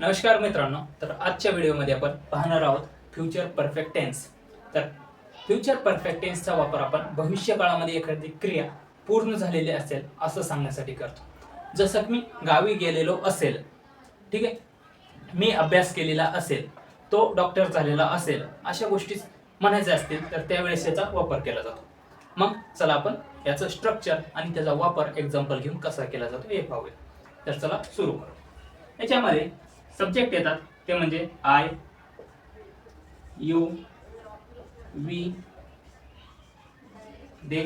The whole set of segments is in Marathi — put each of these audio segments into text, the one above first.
नमस्कार मित्रांनो तर आजच्या व्हिडिओमध्ये आपण पाहणार आहोत फ्युचर परफेक्ट टेन्स. तर फ्युचर परफेक्ट टेन्सचा वापर आपण भविष्य काळामध्ये एखादी क्रिया पूर्ण झालेली असेल असं सांगण्यासाठी करतो. जसं की मी गावी गेलेलो असेल ठीक आहे मी अभ्यास केलेला असेल तो डॉक्टर झालेला असेल अशा गोष्टी म्हणायच्या असतील तर त्यावेळेस याचा वापर केला जातो. मग चला आपण याचं स्ट्रक्चर आणि त्याचा वापर एक्झाम्पल घेऊन कसा केला जातो हे पाहूया. तर चला सुरू करू. याच्यामध्ये सब्जेक्ट येतात. ते म्हणजे I you we they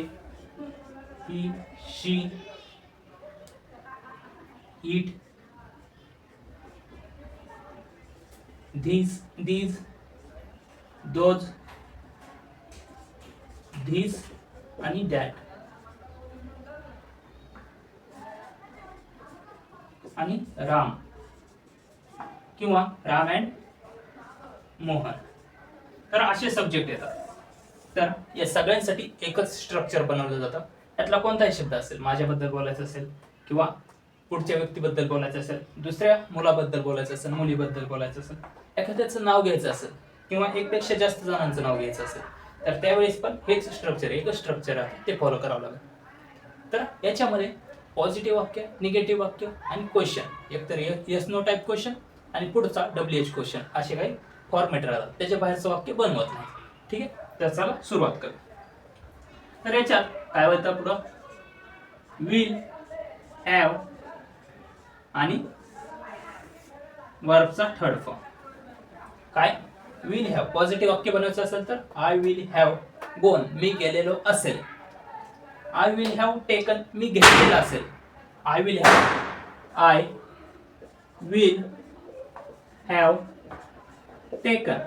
he she it this these those this आणि दॅट आणि राम. किंवा राम अँड मोहन. तर असे सब्जेक्ट येतात. तर या सगळ्यांसाठी एकच स्ट्रक्चर बनवलं जातं. त्यातला कोणताही शब्द असेल माझ्याबद्दल बोलायचं असेल किंवा पुढच्या व्यक्तीबद्दल बोलायचं असेल दुसऱ्या मुलाबद्दल बोलायचं असेल मुलीबद्दल बोलायचं असेल एखाद्याचं नाव घ्यायचं असेल किंवा एकपेक्षा जास्त जणांचं नाव घ्यायचं असेल तर त्यावेळेस पण हेच स्ट्रक्चर एकच स्ट्रक्चर आहे. ते फॉलो करावं लागेल. तर याच्यामध्ये पॉझिटिव्ह वाक्य निगेटिव्ह वाक्य आणि क्वेश्चन एकतर यस नो टाईप क्वेश्चन आणि पुढचा डब्ल्यू एच क्वेश्चन असे काही फॉर्मेट राहतात. त्याच्या बाहेरचं वाक्य बनवत नाही. ठीक आहे? तर चला सुरुवात करू. तर याच्यात काय होतं पुढं? विल हॅव आणि वर्बचा थर्ड फॉर्म काय? विल हॅव पॉझिटिव्ह वाक्य बनवायचं असेल तर आय विल हॅव गोन मी गेलेलो असेल. आय विल हॅव टेकन मी घेतलेलं असेल. I will have I will have taken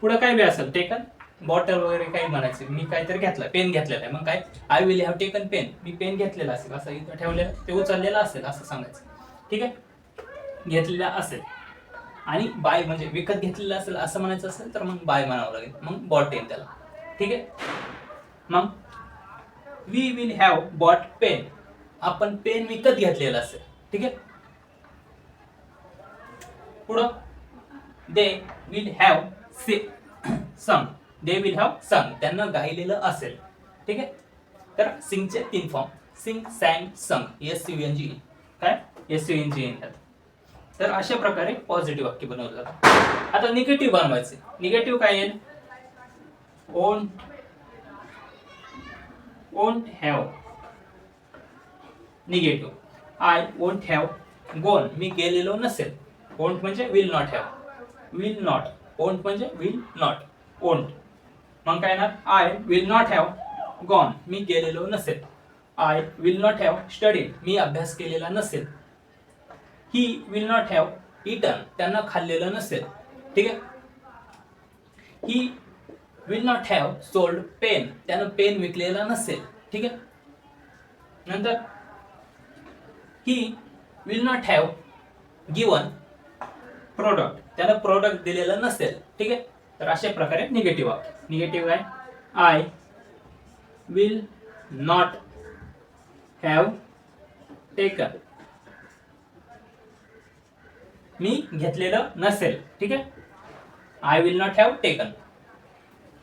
पुढं काय बी असेल टेकन बॉटल वगैरे काही म्हणायचं. मी काहीतरी घेतलं पेन घेतलेलं आहे. मग काय? I will have taken pen me pen घेतलेला असेल असं इथं ठेवलेलं ते उचललेलं असेल असं सांगायचं. ठीक आहे? घेतलेला असेल. आणि बाय म्हणजे विकत घेतलेलं असेल असं म्हणायचं असेल तर मग बाय म्हणावं लागेल. मग बॉट येईल त्याला. ठीक आहे? मग we will have bought pen आपण पेन विकत घेतलेला असेल. ठीक आहे? पुढं? दे विल हॅव से संग दे विल हॅव संग त्यांना गायलेलं असेल. ठीक आहे? तर सिंगचे तीन फॉर्म सिंग सँग संग एस यू एन जी काय? एस यू एन जी येतात तर अशा प्रकारे पॉझिटिव्ह वाक्य बनवलं जातं. आता निगेटिव्ह बनवायचे. निगेटिव्ह काय येईल? Won't won't have negative I won't have gone मी गेलेलो नसेल. ओंट म्हणजे will not have will not won't म्हणजे विल नॉट ओंट मग काय ना I will not have gone मी गेलेलो नसेल. I will not have study मी अभ्यास केलेला नसेल. He will not have eaten त्यांना खाल्लेलं नसेल. ठीक आहे? He will not have sold pen त्यानं पेन विकलेला नसेल. ठीक आहे? नंतर? He will not have given product त्यानं प्रोडक्ट दिलेलं नसेल. ठीक आहे? तर अशा प्रकारे निगेटिव्ह वाक्य निगेटिव्ह काय? I will not have taken मी घेतलेलं नसेल. ठीक आहे? I will not have taken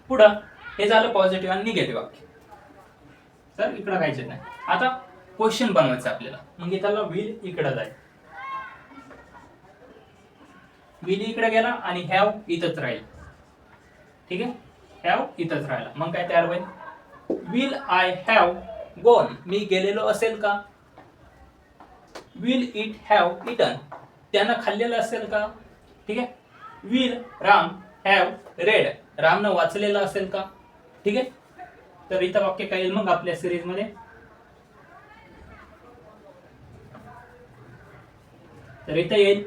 पुढं हे झालं पॉझिटिव्ह आणि निगेटिव्ह वाक्य तर इकडं काहीच नाही. आता क्वेश्चन बनवायचं आपल्याला. मग त्याला विल इकडं जाईल. विल इकडे गेला आणि हॅव इथंच राहील. ठीक आहे? हॅव इथंच राहिला. मग काय तयार होईल? विल आय हॅव गोन मी गेलेलो असेल का? विल इट हॅव इटन त्यानं खाल्लेलं असेल का? ठीक आहे? विल राम हॅव रेड रामनं वाचलेलं असेल का? ठीक आहे? तर इथं वाक्य काय येईल मग आपल्या सिरीजमध्ये? तर इथं येईल.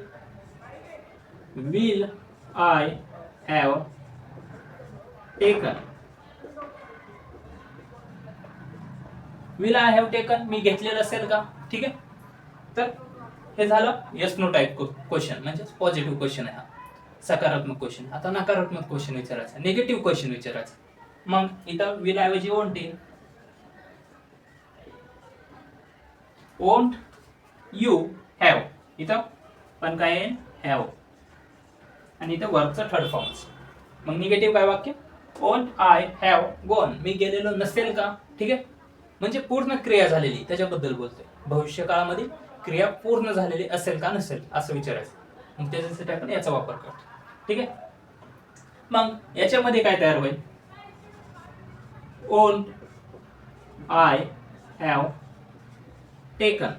Will I have taken will I have taken मी घेतलेलं असेल का? ठीक आहे? तर हे झालं येस नो टाईप क्वेश्चन म्हणजे पॉझिटिव्ह क्वेश्चन आहे हा. सकारात्मक क्वेश्चन आता नकारात्मक क्वेश्चन विचारायचा. निगेटिव्ह क्वेश्चन विचारायचा. मग इथं विल ऐवजी ओंट येईल. ओंट यू हॅव इथं पण काय हॅव आणि इथे वर्कचं थर्ड फॉर्मच मग निगेटिव्ह काय वाक्य? ओन आय हॅव गोन मी गेलेलो नसेल का? ठीक आहे? म्हणजे पूर्ण क्रिया झालेली त्याच्याबद्दल बोलते भविष्य काळामध्ये क्रिया पूर्ण झालेली असेल का नसेल असं विचारायचं. मग त्याच्यासाठी आपण याचा वापर करतो. ठीक आहे? मग याच्यामध्ये काय तयार होईल? ओन आय हॅव टेकन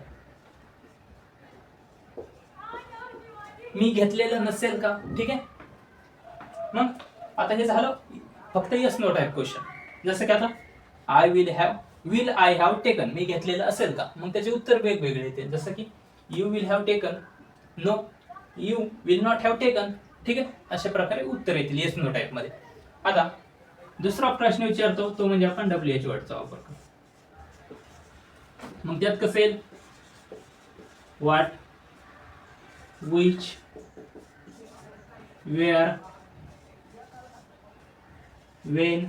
मी घेतलेलं नसेल का? ठीक आहे? मग आता हे झालं. फक्त यस नो टाईप क्वेश्चन जसं की आता I will have will I have taken मी घेतलेलं असेल का? मग त्याचे उत्तर वेगवेगळे येते जसं की you will have taken no you will not have taken ठीक आहे? अशा प्रकारे उत्तर येतील येस नो टाईपमध्ये. आता दुसरा प्रश्न विचारतो तो म्हणजे आपण डब्ल्यू एच वर्डचा वापर करतो मग त्यात कसं येईल? What which where when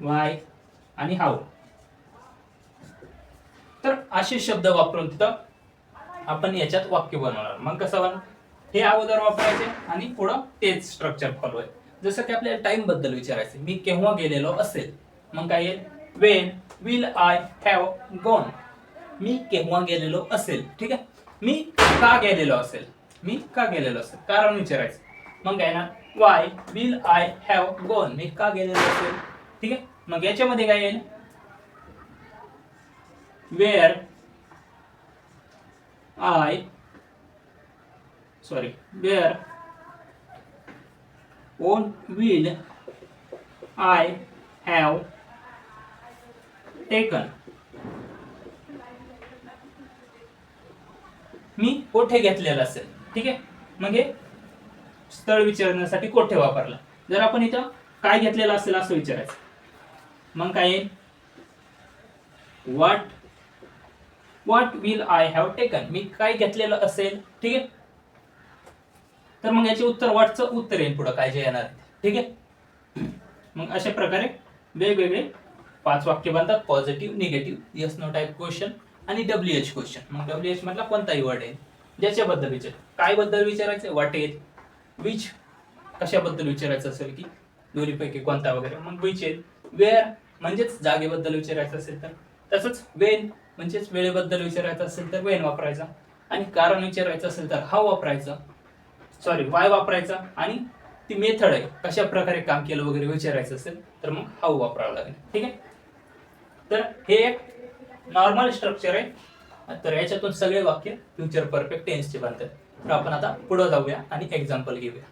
why आणि हाऊ. तर असे शब्द वापरून तिथं आपण याच्यात वाक्य बनवणार. मग कसं बन हे अगोदर वापरायचे आणि पुढं तेच स्ट्रक्चर फॉलो आहे. जसं की आपल्याला टाइमबद्दल विचारायचं मी केव्हा गेलेलो असेल? मग काय येईल? When will I have gone मी केव्हा गेलेलो असेल? ठीक आहे? मी का गेलेलो असेल? मी का गेलेलो असेल? कारण विचारायचं. मग काय ना why will I have gone मी का गेलेलो असेल? ठीक आहे? मग याच्यामध्ये काय येईल? Where I sorry where won't will I have taken मी कोठे घेतलेलं असेल? ठीक आहे? मग हे स्थळ विचारण्यासाठी कोठे वापरला? जर आपण इथं काय घेतलेलं असेल असं विचारायचं. मग काय येईल? What what will I have taken मी काय घेतलेलं असेल? ठीक आहे? तर मग याचे उत्तर वॉटचं उत्तर येईल पुढं काय जे येणार ठीक आहे? मग अशा प्रकारे वेगवेगळे पाच वाक्य बनतात. Positive negative yes no type question आणि डब्ल्यू एच क्वेश्चन मग डब्ल्यू एच मधला कोणताही वर्ड आहे? ज्याच्याबद्दल विचार काय बद्दल विचारायचं? वाटेल विच कशाबद्दल विचारायचं असेल की? दोन्हीपैकी कोणता वगैरे. मग विचेल वेअर म्हणजेच जागेबद्दल विचारायचं असेल तर. तसंच वेन म्हणजेच वेळेबद्दल विचारायचं असेल तर वेन वापरायचा. आणि कारण विचारायचं असेल तर हा वापरायचं. सॉरी वाय वापरायचा? आणि ती मेथड आहे. कशा प्रकारे काम केलं वगैरे विचारायचं असेल तर मग हाऊ वापरावं लागेल. ठीक आहे? तर हे एक नॉर्मल स्ट्रक्चर आहे. तर याच्यातून सगळे वाक्य फ्युचर परफेक्ट टेन्सचे बनतात. तर आपण आता पुढे जाऊया आणि एक्झाम्पल घेऊया.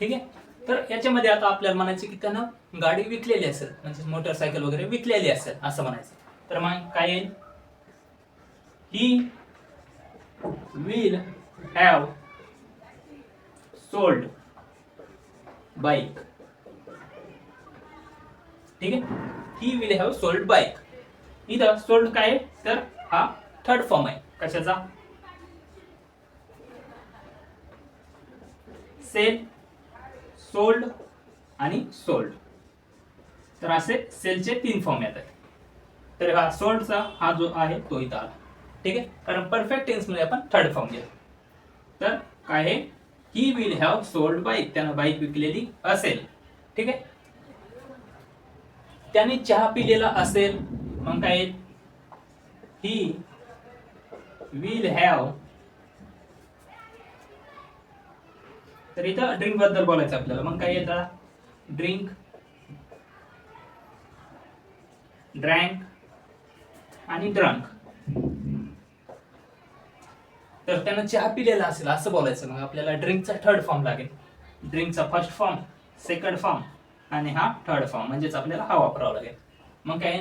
ठीक आहे? तर याच्यामध्ये आता आपल्याला म्हणायचं की त्यानं गाडी विकलेली असेल म्हणजे मोटरसायकल वगैरे विकलेली असेल असं म्हणायचं. तर मग काय येईल? He will have sold bike ठीक आहे? He will have sold bike इथं सोल्ड काय आहे? तर हा थर्ड फॉर्म आहे. कशाचा? सेल सोल्ड आणि सोल्ड. तर असे सेलचे तीन फॉर्म येतात. तर हा सोल्डचा हा जो आहे तो इथं आला. ठीक आहे? कारण परफेक्ट टेन्समध्ये आपण थर्ड फॉर्म घेतो. तर काय आहे? He will have sold bike त्यानं बाईक विकलेली असेल. ठीक आहे? त्याने चहा पिलेला असेल मग काय ही विल हॅव तर इथं ड्रिंकबद्दल बोलायचं आपल्याला. मग काय येतं? ड्रिंक ड्रँक आणि ड्रंक तर त्यानं चहा पिलेला असेल असं बोलायचं. मग आपल्याला ड्रिंकचा थर्ड फॉर्म लागेल. ड्रिंकचा फर्स्ट फॉर्म सेकंड फॉर्म आणि हा थर्ड फॉर्म म्हणजेच आपल्याला हा वापरावा लागेल. मग काय?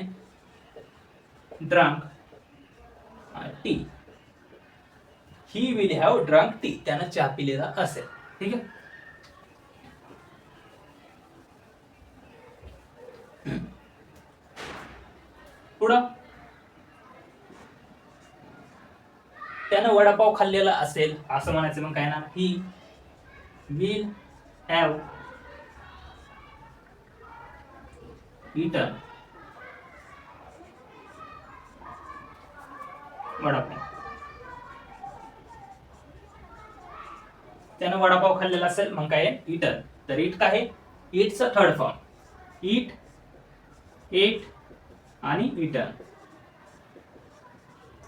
Drunk tea he will have drunk tea त्यानं चहा पिलेला असेल. ठीक आहे. पुढं. त्यानं वडापाव खाल्लेला असेल असं म्हणायचं मग काय ना? He will have eaten vada pav. त्यानं वडापाव खाल्लेला असेल मग काय इटर तर इट काय आहे? इटचं थर्ड फॉर्म इट एट आणि इटर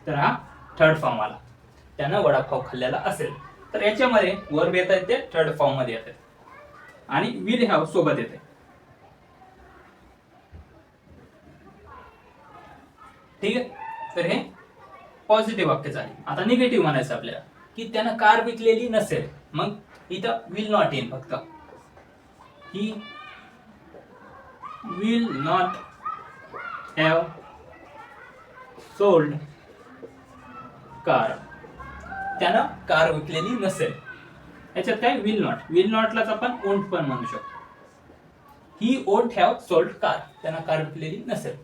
तर हा थर्ड फॉर्म आला. त्यानं वडापाव खाल्लेला असेल. तर याच्यामध्ये वर्ब येत आहेत ते थर्ड फॉर्ममध्ये येते आणि विल हॅव सोबत येते ठीक आहे? तर हे पॉझिटिव्ह वाक्य झाले. आता निगेटिव्ह म्हणायचं आपल्याला. की त्यानं कार विकलेली नसेल मग इथं विल नॉट येईल फक्त. He will not have sold car त्यानं कार विकलेली नसेल. याच्यात काय विल नॉट विल नॉटलाच आपण ओंट पण म्हणू शकतो. He won't have sold car त्यानं कार विकलेली नसेल.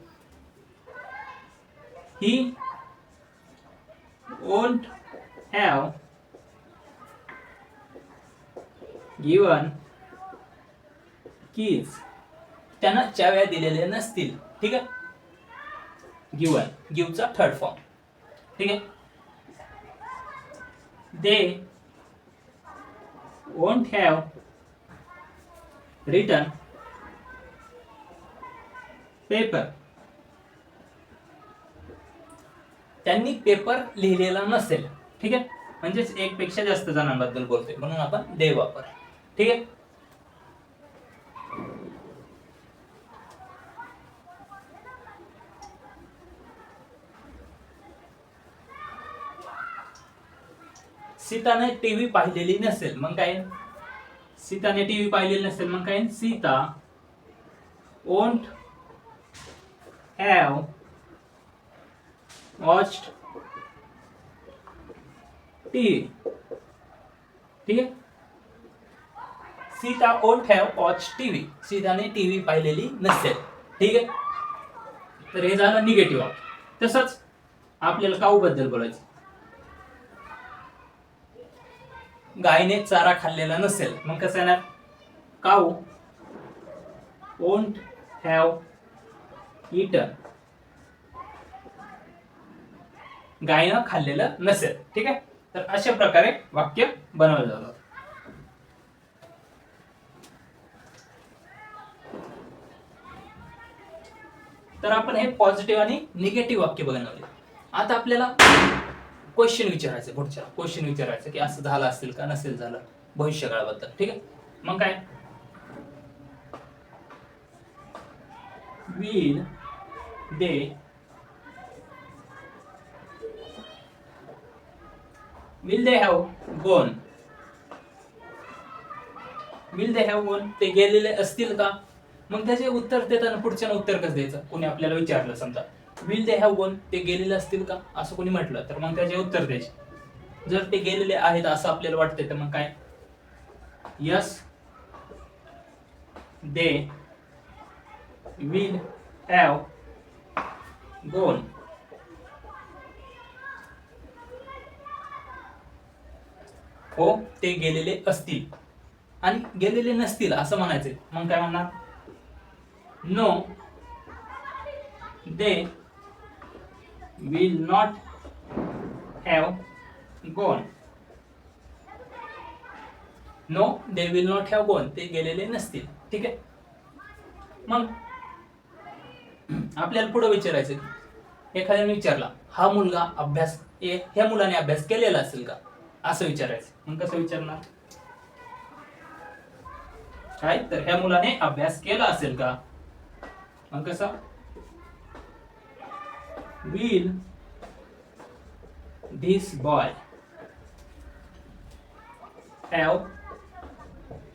He won't have given keys त्यांना चाव्या दिलेल्या नसतील. ठीक आहे? गिवन गिवचा थर्ड फॉर्म ठीक आहे? They won't have return paper त्यांनी पेपर लिहिलेला नसेल. ठीक आहे? म्हणजेच एक पेक्षा जास्त जणांबद्दल बोलतोय. म्हणून आपण दे वापर ठीक आहे? सीताने टीव्ही पाहिलेली नसेल मग काय? सीताने टीव्ही पाहिलेली नसेल मग काय? Sita won't have watch T ठीक आहे? Sita won't have watch TV. सीताने TV पाहिलेली नसेल. ठीक आहे? तर हे झालं निगेटिव्ह. वाक्य तसंच आपल्याला काऊ बद्दल बोलायचं? गायने चारा खाल्लेला नसेल. मग कसं येणार? Cow won't have eaten. गायनं खाल्लेलं नसेल. ठीक आहे? तर अशा प्रकारे वाक्य बनवलं जातं. तर आपण हे पॉझिटिव्ह आणि निगेटिव्ह वाक्य बनवले आता आपल्याला क्वेश्चन विचारायचं पुढच्या क्वेश्चन विचारायचं की असं झालं असेल का नसेल झालं भविष्यकाळाबद्दल ठीक आहे? मग काय? Will they will they have gone will they have gone ते गेलेले असतील का? मग त्याचे उत्तर देताना पुढच्यानं उत्तर कसं द्यायचं? कोणी आपल्याला विचारलं समजा विल दे हॅव गोन ते गेलेले असतील का? असं कोणी म्हटलं तर मग त्याचे उत्तर द्यायचे. जर ते गेलेले आहेत असं आपल्याला वाटतंय तर मग काय? Yes they will have gone हो ते गेलेले असतील. आणि गेलेले नसतील असं म्हणायचे मग काय म्हणणार? No they will not have gone no they will not have gone ते गेलेले नसतील. ठीक आहे? मग आपल्याला पुढे विचारायचं एखाद्याने विचारला हा मुलगा अभ्यास ए ह्या मुलाने अभ्यास केलेला असेल का? असं विचारायचं. मग कसं विचारणार? काय? तर ह्या मुलाने अभ्यास केला असेल का? मग कसं? Will this boy have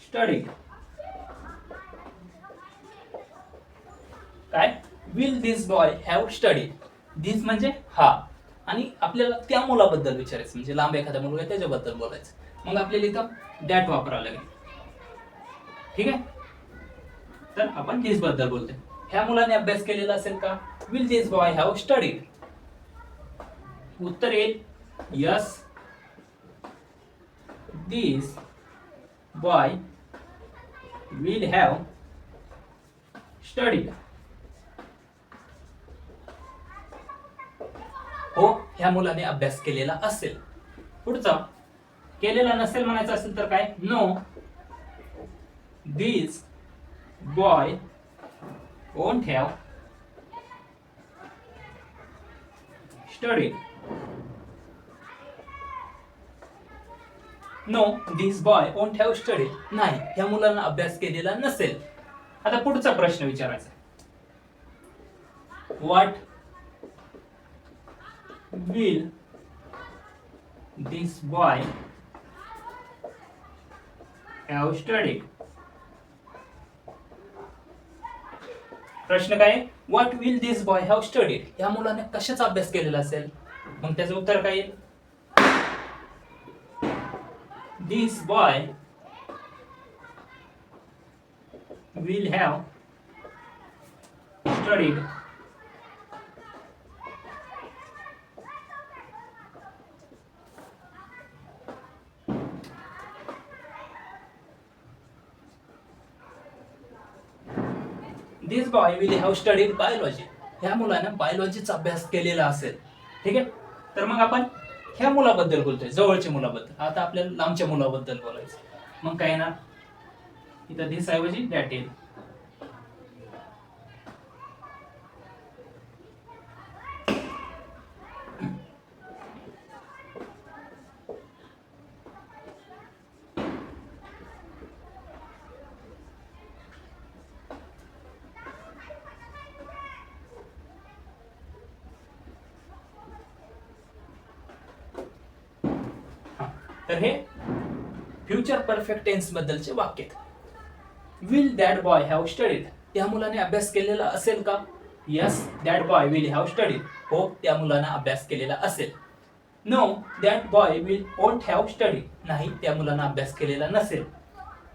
study काय? Will this boy have study this म्हणजे हा. आणि आपल्याला त्या मुलाबद्दल विचारायचं म्हणजे लांब एखादा मुलगा आहे त्याच्याबद्दल बोलायचं. मग आपल्याला इथं डॅट वापरावं लागेल. ठीक आहे? तर आपण दिसबद्दल बोलतोय. ह्या मुलाने अभ्यास केलेला असेल का? Will this boy have studied उत्तर येईल yes this boy will have studied हो ह्या मुलाने अभ्यास केलेला असेल. पुढचा केलेला नसेल म्हणायचं असेल तर काय? नो दिस बॉय कोण ठेव study no this boy won't ठेव स्टडी नाही या मुलांना अभ्यास केलेला नसेल. आता पुढचा प्रश्न विचारायचा what will this boy have studied प्रश्न काय? What will this boy have studied या मुलाने कशाचा अभ्यास केलेला असेल? मग त्याचं उत्तर काय येईल? This boy will have studied this boy will have studied biology ह्या मुलानं बायोलॉजीचा अभ्यास केलेला असेल. ठीक आहे? तर मग आपण ह्या मुलाबद्दल बोलतोय जवळच्या मुलाबद्दल. आता आपल्याला लांबच्या मुलाबद्दल बोलायचं मग काय ना इथं दिस ऐवजी दॅट येईल. तर हे फ्युचर परफेक्ट टेन्स बद्दलचे वाक्य will that boy have studied त्या मुलाने अभ्यास केलेला असेल का? Yes that boy will have studied हो त्या मुलाने अभ्यास केलेला असेल. No that boy will won't have study नाही त्या मुलाने अभ्यास केलेला नसेल.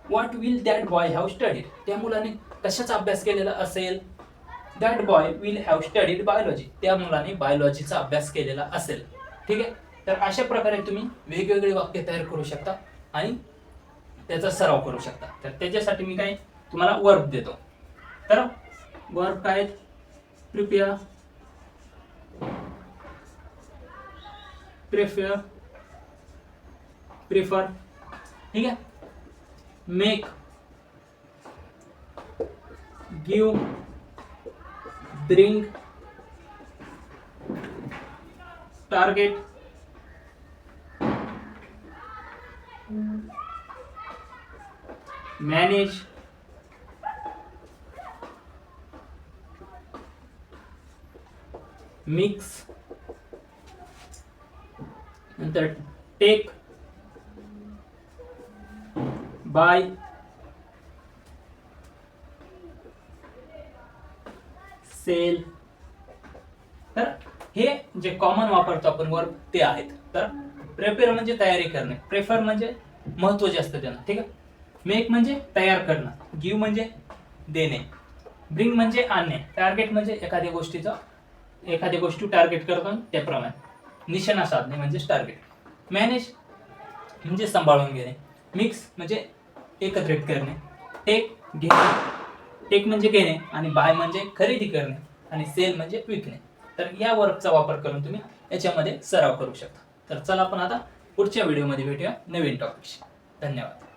What will that boy have studied त्या मुलाने कशाचा अभ्यास केलेला असेल? That boy will have studied biology त्या मुलाने बायोलॉजीचा अभ्यास केलेला असेल. ठीक आहे? तर अशा प्रकारे तुम्ही वेगवेगळे वाक्य तयार करू शकता आणि त्याचा सराव करू शकता. तर त्याच्यासाठी मी काय तुम्हाला वर्क देतो. तर वर्ब काय प्रिपेअर प्रिफेअर प्रिफर ठीक आहे? Make give bring target manage mix नंतर टेक बाय सेल तर हे जे कॉमन वापरतो आपण वर्ब ते आहेत. तर प्रेपेअर म्हणजे तयारी करणे. प्रेफर म्हणजे महत्त्व जास्त देणं. ठीक आहे? मेक म्हणजे तयार करणं. गिव म्हणजे देणे. ब्रिंग म्हणजे आणणे. टार्गेट म्हणजे एखाद्या गोष्टीचा एखाद्या गोष्टी टार्गेट करतो आणि त्याप्रमाणे. निशाणा साधणे म्हणजेच टार्गेट मॅनेज म्हणजे सांभाळून घेणे. मिक्स म्हणजे एकत्रित करणे. टेक घेणे. टेक म्हणजे घेणे आणि बाय म्हणजे खरेदी करणे आणि सेल म्हणजे विकणे. तर या वर्कचा वापर करून तुम्ही याच्यामध्ये सराव करू शकता. तर चला आपण आता पुढच्या व्हिडिओमध्ये भेटूया नवीन टॉपिकशी धन्यवाद.